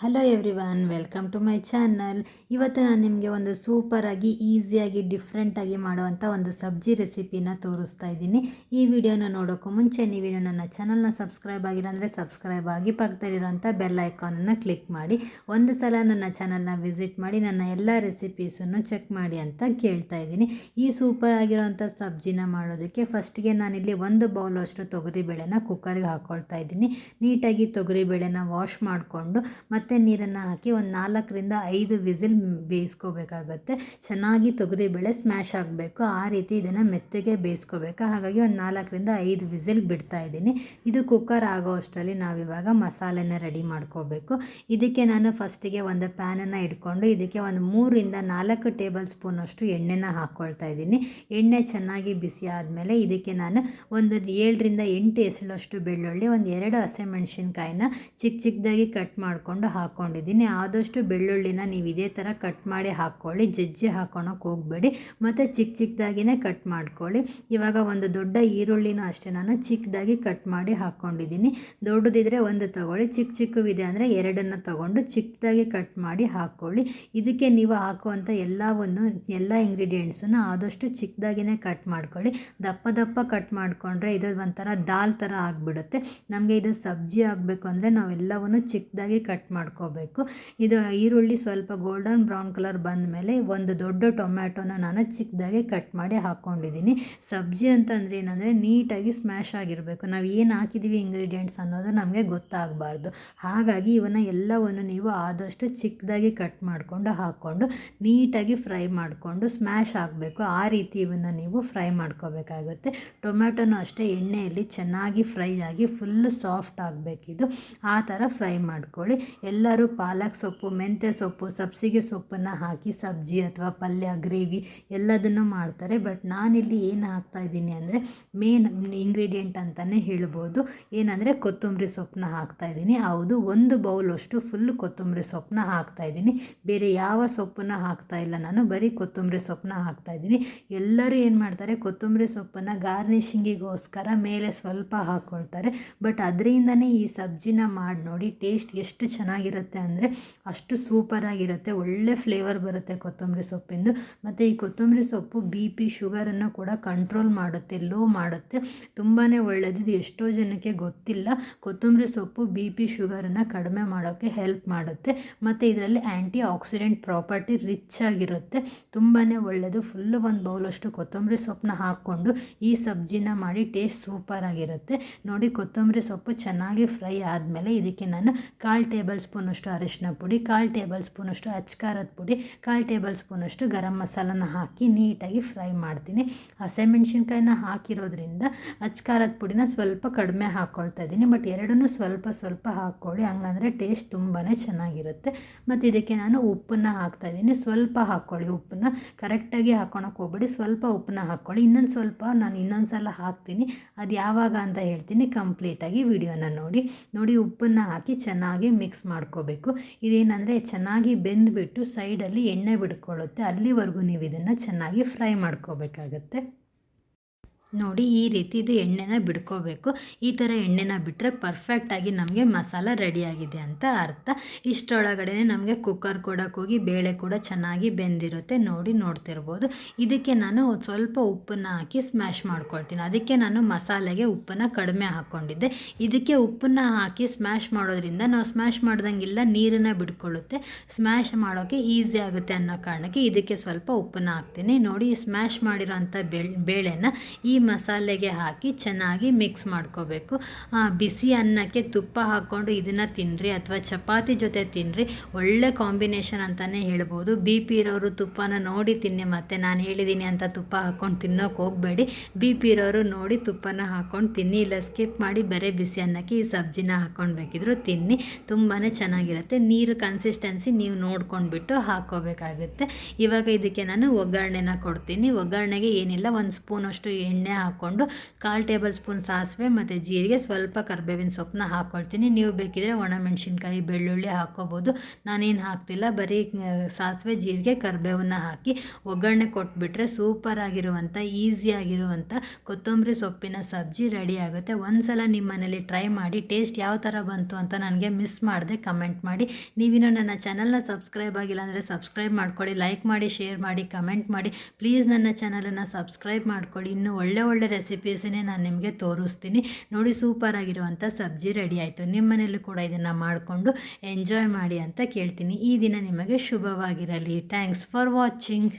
Hello everyone welcome to my channel ಇವತ್ತು ನಾನು ನಿಮಗೆ ಒಂದು ಸೂಪರಾಗಿ ಈಸಿಯಾಗಿ ಡಿಫ್ರೆಂಟಾಗಿ ಮಾಡುವಂಥ ಒಂದು ಸಬ್ಜಿ ರೆಸಿಪಿನ ತೋರಿಸ್ತಾ ಇದ್ದೀನಿ. ಈ ವಿಡಿಯೋನ ನೋಡೋಕ್ಕೂ ಮುಂಚೆ ನೀವೇನು ನನ್ನ ಚಾನಲ್ನ ಸಬ್ಸ್ಕ್ರೈಬ್ ಆಗಿಲ್ಲ ಅಂದರೆ ಸಬ್ಸ್ಕ್ರೈಬ್ ಆಗಿ ಪಕ್ಕದಲ್ಲಿರೋಂಥ ಬೆಲ್ ಐಕಾನನ್ನು ಕ್ಲಿಕ್ ಮಾಡಿ. ಒಂದು ಸಲ ನನ್ನ ಚಾನಲ್ನ ವಿಸಿಟ್ ಮಾಡಿ, ನನ್ನ ಎಲ್ಲ ರೆಸಿಪೀಸನ್ನು ಚೆಕ್ ಮಾಡಿ ಅಂತ ಕೇಳ್ತಾ ಇದ್ದೀನಿ. ಈ ಸೂಪರ್ ಆಗಿರೋಂಥ ಸಬ್ಜಿನ ಮಾಡೋದಕ್ಕೆ ಫಸ್ಟ್ಗೆ ನಾನಿಲ್ಲಿ ಒಂದು ಬೌಲ್ ಅಷ್ಟು ತೊಗರಿಬೇಳೆನ ಕುಕ್ಕರ್ಗೆ ಹಾಕ್ಕೊಳ್ತಾ ಇದ್ದೀನಿ. ನೀಟಾಗಿ ತೊಗರಿಬೇಳೆನ ವಾಶ್ ಮಾಡಿಕೊಂಡು ನೀರನ್ನು ಹಾಕಿ ಒಂದು ನಾಲ್ಕರಿಂದ ಐದು ವಿಸಿಲ್ ಬೇಯಿಸ್ಕೋಬೇಕಾಗತ್ತೆ. ಚೆನ್ನಾಗಿ ತೊಗರಿಬೇಳೆ ಸ್ಮ್ಯಾಶ್ ಆಗಬೇಕು. ಆ ರೀತಿ ಇದನ್ನು ಮೆತ್ತಗೆ ಬೇಯಿಸ್ಕೋಬೇಕು. ಹಾಗಾಗಿ ಒಂದು ನಾಲ್ಕರಿಂದ ಐದು ವಿಸಿಲ್ ಬಿಡ್ತಾ ಇದ್ದೀನಿ. ಇದು ಕುಕ್ಕರ್ ಆಗೋ ಅಷ್ಟರಲ್ಲಿ ನಾವಿವಾಗ ಮಸಾಲೆನ ರೆಡಿ ಮಾಡ್ಕೋಬೇಕು. ಇದಕ್ಕೆ ನಾನು ಫಸ್ಟಿಗೆ ಒಂದು ಪ್ಯಾನನ್ನು ಇಟ್ಕೊಂಡು ಇದಕ್ಕೆ ಒಂದು ಮೂರಿಂದ ನಾಲ್ಕು ಟೇಬಲ್ ಸ್ಪೂನ್ ಅಷ್ಟು ಎಣ್ಣೆನ ಹಾಕ್ಕೊಳ್ತಾ ಇದ್ದೀನಿ. ಎಣ್ಣೆ ಚೆನ್ನಾಗಿ ಬಿಸಿ ಆದಮೇಲೆ ಇದಕ್ಕೆ ನಾನು ಒಂದು ಏಳರಿಂದ ಎಂಟು ಎಸಳಷ್ಟು ಬೆಳ್ಳುಳ್ಳಿ, ಒಂದು ಎರಡು ಹಸಿಮೆಣ್ಸಿನ್ಕಾಯಿನ ಚಿಕ್ಕ ಚಿಕ್ಕದಾಗಿ ಕಟ್ ಮಾಡಿಕೊಂಡು ಹಾಕ್ಕೊಂಡಿದ್ದೀನಿ ಆದಷ್ಟು ಬೆಳ್ಳುಳ್ಳಿನ ನೀವು ಇದೇ ಥರ ಕಟ್ ಮಾಡಿ ಹಾಕ್ಕೊಳ್ಳಿ ಜಜ್ಜಿ ಹಾಕ್ಕೊಳಕ್ಕೆ ಹೋಗಬೇಡಿ. ಮತ್ತು ಚಿಕ್ಕ ಚಿಕ್ಕದಾಗಿನೇ ಕಟ್ ಮಾಡ್ಕೊಳ್ಳಿ. ಇವಾಗ ಒಂದು ದೊಡ್ಡ ಈರುಳ್ಳಿನೂ ಅಷ್ಟೇ ನಾನು ಚಿಕ್ಕದಾಗಿ ಕಟ್ ಮಾಡಿ ಹಾಕ್ಕೊಂಡಿದ್ದೀನಿ ದೊಡ್ಡದಿದ್ರೆ ಒಂದು ತೊಗೊಳ್ಳಿ. ಚಿಕ್ಕ ಚಿಕ್ಕವಿದೆ ಅಂದರೆ ಎರಡನ್ನು ತೊಗೊಂಡು ಚಿಕ್ಕದಾಗಿ ಕಟ್ ಮಾಡಿ ಹಾಕ್ಕೊಳ್ಳಿ ಇದಕ್ಕೆ ನೀವು ಹಾಕುವಂಥ ಎಲ್ಲವನ್ನು, ಎಲ್ಲ ಇಂಗ್ರೀಡಿಯೆಂಟ್ಸನ್ನು ಆದಷ್ಟು ಚಿಕ್ಕದಾಗಿನೇ ಕಟ್ ಮಾಡ್ಕೊಳ್ಳಿ. ದಪ್ಪ ದಪ್ಪ ಕಟ್ ಮಾಡಿಕೊಂಡ್ರೆ ಇದು ಒಂಥರ ದಾಲ್ ಥರ ಆಗಿಬಿಡುತ್ತೆ. ನಮಗೆ ಇದು ಸಬ್ಜಿ ಆಗಬೇಕು ಅಂದರೆ ನಾವೆಲ್ಲವನ್ನು ಚಿಕ್ಕದಾಗಿ ಕಟ್ ಮಾಡ್ಕೋಬೇಕು. ಇದು ಈರುಳ್ಳಿ ಸ್ವಲ್ಪ ಗೋಲ್ಡನ್ ಬ್ರೌನ್ ಕಲರ್ ಬಂದ ಮೇಲೆ ಒಂದು ದೊಡ್ಡ ಟೊಮ್ಯಾಟೊನ ನಾನು ಚಿಕ್ಕದಾಗಿ ಕಟ್ ಮಾಡಿ ಹಾಕ್ಕೊಂಡಿದ್ದೀನಿ ಸಬ್ಜಿ ಅಂತಂದರೆ ಏನಂದರೆ ನೀಟಾಗಿ ಸ್ಮ್ಯಾಶ್ ಆಗಿರಬೇಕು. ನಾವು ಏನು ಹಾಕಿದ್ದೀವಿ ಇಂಗ್ರೀಡಿಯೆಂಟ್ಸ್ ಅನ್ನೋದು ನಮಗೆ ಗೊತ್ತಾಗಬಾರ್ದು. ಹಾಗಾಗಿ ಇವನ್ನ ಎಲ್ಲವನ್ನು ನೀವು ಆದಷ್ಟು ಚಿಕ್ಕದಾಗಿ ಕಟ್ ಮಾಡಿಕೊಂಡು ಹಾಕ್ಕೊಂಡು ನೀಟಾಗಿ ಫ್ರೈ ಮಾಡಿಕೊಂಡು ಸ್ಮ್ಯಾಶ್ ಆಗಬೇಕು. ಆ ರೀತಿ ಇವನ್ನ ನೀವು ಫ್ರೈ ಮಾಡ್ಕೋಬೇಕಾಗುತ್ತೆ. ಟೊಮ್ಯಾಟೊನೂ ಅಷ್ಟೇ ಎಣ್ಣೆಯಲ್ಲಿ ಚೆನ್ನಾಗಿ ಫ್ರೈ ಆಗಿ ಫುಲ್ಲು ಸಾಫ್ಟ್ ಆಗಬೇಕಿದು. ಆ ಥರ ಫ್ರೈ ಮಾಡ್ಕೊಳ್ಳಿ. ಎಲ್ಲರೂ ಪಾಲಕ್ ಸೊಪ್ಪು, ಮೆಂತ್ಯ ಸೊಪ್ಪು, ಸಬ್ಸಿಗೆ ಸೊಪ್ಪನ್ನು ಹಾಕಿ ಸಬ್ಜಿ ಅಥವಾ ಪಲ್ಯ, ಗ್ರೇವಿ ಎಲ್ಲದನ್ನು ಮಾಡ್ತಾರೆ. ಬಟ್ ನಾನಿಲ್ಲಿ ಏನು ಹಾಕ್ತಾ ಇದ್ದೀನಿ ಅಂದರೆ ಮೇನ್ ಇಂಗ್ರೀಡಿಯೆಂಟ್ ಅಂತಲೇ ಹೇಳ್ಬೋದು. ಏನಂದರೆ ಕೊತ್ತಂಬರಿ ಸೊಪ್ಪನ್ನ ಹಾಕ್ತಾ ಇದ್ದೀನಿ. ಹೌದು, ಒಂದು ಬೌಲಷ್ಟು ಫುಲ್ ಕೊತ್ತಂಬರಿ ಸೊಪ್ಪನ್ನ ಹಾಕ್ತಾ ಇದ್ದೀನಿ. ಬೇರೆ ಯಾವ ಸೊಪ್ಪನ್ನು ಹಾಕ್ತಾ ಇಲ್ಲ ನಾನು, ಬರೀ ಕೊತ್ತಂಬರಿ ಸೊಪ್ಪನ್ನ ಹಾಕ್ತಾ ಇದ್ದೀನಿ. ಎಲ್ಲರೂ ಏನು ಮಾಡ್ತಾರೆ, ಕೊತ್ತಂಬರಿ ಸೊಪ್ಪನ್ನು ಗಾರ್ನಿಷಿಂಗಿಗೋಸ್ಕರ ಮೇಲೆ ಸ್ವಲ್ಪ ಹಾಕ್ಕೊಳ್ತಾರೆ ಬಟ್ ಅದರಿಂದನೇ ಈ ಸಬ್ಜಿನ ಮಾಡಿ ನೋಡಿ ಟೇಸ್ಟ್ ಎಷ್ಟು ಚೆನ್ನಾಗಿರುತ್ತೆ ಅಂದರೆ ಅಷ್ಟು ಸೂಪರಾಗಿರುತ್ತೆ. ಒಳ್ಳೆ ಫ್ಲೇವರ್ ಬರುತ್ತೆ ಕೊತ್ತಂಬರಿ ಸೊಪ್ಪಿಂದು. ಮತ್ತು ಈ ಕೊತ್ತಂಬರಿ ಸೊಪ್ಪು ಬಿ ಪಿ ಶುಗರನ್ನು ಕೂಡ ಕಂಟ್ರೋಲ್ ಮಾಡುತ್ತೆ, ಲೋ ಮಾಡುತ್ತೆ. ತುಂಬಾ ಒಳ್ಳೆಯದು ಎಷ್ಟೋ ಜನಕ್ಕೆ ಗೊತ್ತಿಲ್ಲ. ಕೊತ್ತಂಬರಿ ಸೊಪ್ಪು ಬಿ ಪಿ ಶುಗರನ್ನು ಕಡಿಮೆ ಮಾಡೋಕ್ಕೆ ಹೆಲ್ಪ್ ಮಾಡುತ್ತೆ. ಮತ್ತು ಇದರಲ್ಲಿ ಆ್ಯಂಟಿ ಆಕ್ಸಿಡೆಂಟ್ ಪ್ರಾಪರ್ಟಿ ರಿಚ್ ಆಗಿರುತ್ತೆ. ತುಂಬಾ ಒಳ್ಳೆಯದು ಫುಲ್ಲು ಒಂದು ಬೌಲಷ್ಟು ಕೊತ್ತಂಬರಿ ಸೊಪ್ಪನ್ನ ಹಾಕ್ಕೊಂಡು ಈ ಸಬ್ಜಿನ ಮಾಡಿ ಟೇಸ್ಟ್ ಸೂಪರಾಗಿರುತ್ತೆ. ನೋಡಿ, ಕೊತ್ತಂಬರಿ ಸೊಪ್ಪು ಚೆನ್ನಾಗಿ ಫ್ರೈ ಆದಮೇಲೆ ಇದಕ್ಕೆ ನಾನು ಕಾಲು ಟೇಬಲ್ ಸ್ಪೂನಷ್ಟು ಅರಿಶಿನ ಪುಡಿ, ಕಾಲು ಟೇಬಲ್ ಸ್ಪೂನಷ್ಟು ಅಚ್ಕಾರದ ಪುಡಿ, ಕಾಲು ಟೇಬಲ್ ಸ್ಪೂನಷ್ಟು ಗರಂ ಮಸಾಲನ ಹಾಕಿ ನೀಟಾಗಿ ಫ್ರೈ ಮಾಡ್ತೀನಿ. ಹಸಿಮೆಣ್ಸಿನ್ಕಾಯಿನ ಹಾಕಿರೋದ್ರಿಂದ ಅಚ್ಕಾರದ ಪುಡಿನ ಸ್ವಲ್ಪ ಕಡಿಮೆ ಹಾಕ್ಕೊಳ್ತಾ ಇದ್ದೀನಿ. ಬಟ್ ಎರಡನ್ನೂ ಸ್ವಲ್ಪ ಸ್ವಲ್ಪ ಹಾಕ್ಕೊಳ್ಳಿ, ಹಂಗಂದರೆ ಟೇಸ್ಟ್ ತುಂಬಾ ಚೆನ್ನಾಗಿರುತ್ತೆ. ಮತ್ತು ಇದಕ್ಕೆ ನಾನು ಉಪ್ಪನ್ನು ಹಾಕ್ತಾಯಿದ್ದೀನಿ ಸ್ವಲ್ಪ ಹಾಕ್ಕೊಳ್ಳಿ ಉಪ್ಪನ್ನ. ಕರೆಕ್ಟಾಗಿ ಹಾಕ್ಕೊಳಕ್ಕೆ ಹೋಗ್ಬಿಡಿ. ಸ್ವಲ್ಪ ಉಪ್ಪನ್ನ ಹಾಕ್ಕೊಳ್ಳಿ. ಇನ್ನೊಂದು ಸ್ವಲ್ಪ ನಾನು ಇನ್ನೊಂದು ಸಲ ಹಾಕ್ತೀನಿ. ಅದು ಯಾವಾಗ ಅಂತ ಹೇಳ್ತೀನಿ ಕಂಪ್ಲೀಟಾಗಿ ವಿಡಿಯೋನ ನೋಡಿ. ನೋಡಿ ಉಪ್ಪನ್ನು ಹಾಕಿ ಚೆನ್ನಾಗಿ ಮಿಕ್ಸ್ ಮಾಡ್ಕೋಬೇಕು. ಇದೇನಂದರೆ ಚೆನ್ನಾಗಿ ಬೆಂದುಬಿಟ್ಟು ಸೈಡಲ್ಲಿ ಎಣ್ಣೆ ಬಿಡ್ಕೊಳ್ಳುತ್ತೆ ಅಲ್ಲಿವರೆಗೂ ನೀವು ಇದನ್ನು ಚೆನ್ನಾಗಿ ಫ್ರೈ ಮಾಡ್ಕೋಬೇಕಾಗತ್ತೆ. ನೋಡಿ ಈ ರೀತಿ ಇದು ಎಣ್ಣೆನ ಬಿಡ್ಕೋಬೇಕು. ಈ ಥರ ಎಣ್ಣೆನ ಬಿಟ್ಟರೆ ಪರ್ಫೆಕ್ಟಾಗಿ ನಮಗೆ ಮಸಾಲ ರೆಡಿಯಾಗಿದೆ ಅಂತ ಅರ್ಥ. ಇಷ್ಟರೊಳಗಡೆ ನಮಗೆ ಕುಕ್ಕರ್ ಕೊಡೋಕೆ ಹೋಗಿ ಬೇಳೆ ಕೂಡ ಚೆನ್ನಾಗಿ ಬೆಂದಿರುತ್ತೆ. ನೋಡಿ ನೋಡ್ತಿರ್ಬೋದು. ಇದಕ್ಕೆ ನಾನು ಸ್ವಲ್ಪ ಉಪ್ಪನ್ನು ಹಾಕಿ ಸ್ಮ್ಯಾಶ್ ಮಾಡ್ಕೊಳ್ತೀನಿ. ಅದಕ್ಕೆ ನಾನು ಮಸಾಲೆಗೆ ಉಪ್ಪನ್ನು ಕಡಿಮೆ ಹಾಕ್ಕೊಂಡಿದ್ದೆ. ಇದಕ್ಕೆ ಉಪ್ಪನ್ನು ಹಾಕಿ ಸ್ಮ್ಯಾಶ್ ಮಾಡೋದ್ರಿಂದ ನಾವು ಸ್ಮ್ಯಾಶ್ ಮಾಡ್ದಂಗಿಲ್ಲ, ನೀರನ್ನು ಬಿಟ್ಕೊಳ್ಳುತ್ತೆ ಸ್ಮ್ಯಾಶ್ ಮಾಡೋಕ್ಕೆ ಈಸಿ ಆಗುತ್ತೆ ಅನ್ನೋ ಕಾರಣಕ್ಕೆ ಇದಕ್ಕೆ ಸ್ವಲ್ಪ ಉಪ್ಪನ್ನು ಹಾಕ್ತೀನಿ. ನೋಡಿ ಸ್ಮ್ಯಾಶ್ ಮಾಡಿರೋಂಥ ಬೇಳೆನ ಈ ಮಸಾಲೆಗೆ ಹಾಕಿ ಚೆನ್ನಾಗಿ ಮಿಕ್ಸ್ ಮಾಡ್ಕೋಬೇಕು. ಬಿಸಿ ಅನ್ನಕ್ಕೆ ತುಪ್ಪ ಹಾಕ್ಕೊಂಡು ಇದನ್ನು ತಿನ್ನಿರಿ ಅಥವಾ ಚಪಾತಿ ಜೊತೆ ತಿನ್ನಿರಿ ಒಳ್ಳೆ ಕಾಂಬಿನೇಷನ್ ಅಂತಲೇ ಹೇಳ್ಬೋದು. ಬಿ ಪಿ ಇರೋರು ತುಪ್ಪನ ನೋಡಿ ತಿನ್ನಿ ಮತ್ತು ನಾನು ಹೇಳಿದ್ದೀನಿ ಅಂತ ತುಪ್ಪ ಹಾಕ್ಕೊಂಡು ತಿನ್ನೋಕೆ ಹೋಗಬೇಡಿ. ಬಿ ಪಿ ಇರೋರು ನೋಡಿ ತುಪ್ಪನ ಹಾಕ್ಕೊಂಡು ತಿನ್ನಿ. ಇಲ್ಲ ಸ್ಕಿಪ್ ಮಾಡಿ ಬರೀ ಬಿಸಿ ಅನ್ನಕ್ಕೆ ಈ ಸಬ್ಜಿನ ಹಾಕ್ಕೊಂಡು ಬೇಕಿದ್ರು ತಿನ್ನಿ. ತುಂಬಾ ಚೆನ್ನಾಗಿರುತ್ತೆ. ನೀರು ಕನ್ಸಿಸ್ಟೆನ್ಸಿ ನೀವು ನೋಡ್ಕೊಂಡ್ಬಿಟ್ಟು ಹಾಕ್ಕೋಬೇಕಾಗುತ್ತೆ. ಇವಾಗ ಇದಕ್ಕೆ ನಾನು ಒಗ್ಗರಣೆನ ಕೊಡ್ತೀನಿ. ಒಗ್ಗರಣೆಗೆ ಏನಿಲ್ಲ, ಒಂದು ಸ್ಪೂನಷ್ಟು ಎಣ್ಣೆ ಎಣ್ಣೆ ಹಾಕ್ಕೊಂಡು ಕಾಲು ಟೇಬಲ್ ಸ್ಪೂನ್ ಸಾಸಿವೆ ಮತ್ತು ಜೀರಿಗೆ, ಸ್ವಲ್ಪ ಕರ್ಬೇವಿನ ಸೊಪ್ಪನ್ನ ಹಾಕ್ಕೊಳ್ತೀನಿ ನೀವು ಬೇಕಿದ್ರೆ ಒಣಮೆಣಸಿನ್ಕಾಯಿ, ಬೆಳ್ಳುಳ್ಳಿ ಹಾಕ್ಕೋಬೋದು ನಾನೇನು ಹಾಕ್ತಿಲ್ಲ, ಬರೀ ಸಾಸಿವೆ, ಜೀರಿಗೆ, ಕರ್ಬೇವನ್ನ ಹಾಕಿ ಒಗ್ಗರಣೆ ಕೊಟ್ಬಿಟ್ರೆ ಸೂಪರ್ ಆಗಿರುವಂಥ ಈಸಿಯಾಗಿರುವಂಥ ಕೊತ್ತಂಬರಿ ಸೊಪ್ಪಿನ ಸಬ್ಜಿ ರೆಡಿ ಆಗುತ್ತೆ. ಒಂದ್ಸಲ ನಿಮ್ಮ ಮನೇಲಿ ಟ್ರೈ ಮಾಡಿ, ಟೇಸ್ಟ್ ಯಾವ ಥರ ಬಂತು ಅಂತ ನನಗೆ ಮಿಸ್ ಮಾಡದೆ, ಕಮೆಂಟ್ ಮಾಡಿ. ನೀವಿನ್ನೂ ನನ್ನ ಚಾನಲ್ನ ಸಬ್ಸ್ಕ್ರೈಬ್ ಆಗಿಲ್ಲ ಅಂದರೆ ಸಬ್ಸ್ಕ್ರೈಬ್ ಮಾಡ್ಕೊಳ್ಳಿ, ಲೈಕ್ ಮಾಡಿ, ಶೇರ್ ಮಾಡಿ, ಕಮೆಂಟ್ ಮಾಡಿ. ಪ್ಲೀಸ್ ನನ್ನ ಚಾನಲನ್ನು ಸಬ್ಸ್ಕ್ರೈಬ್ ಮಾಡ್ಕೊಳ್ಳಿ. ಇನ್ನೂ ಒಳ್ಳೆ ಒಳ್ಳೆ ಒಳ್ಳೆ ರೆಸಿಪೀಸನ್ನೇ ನಾನು ನಿಮಗೆ ತೋರಿಸ್ತೀನಿ. ನೋಡಿ ಸೂಪರ್ ಆಗಿರುವಂಥ ಸಬ್ಜಿ ರೆಡಿ ಆಯಿತು. ನಿಮ್ಮ ಮನೇಲೂ ಕೂಡ ಇದನ್ನು ಮಾಡಿಕೊಂಡು ಎಂಜಾಯ್ ಮಾಡಿ ಅಂತ ಕೇಳ್ತೀನಿ. ಈ ದಿನ ನಿಮಗೆ ಶುಭವಾಗಿರಲಿ. Thanks for watching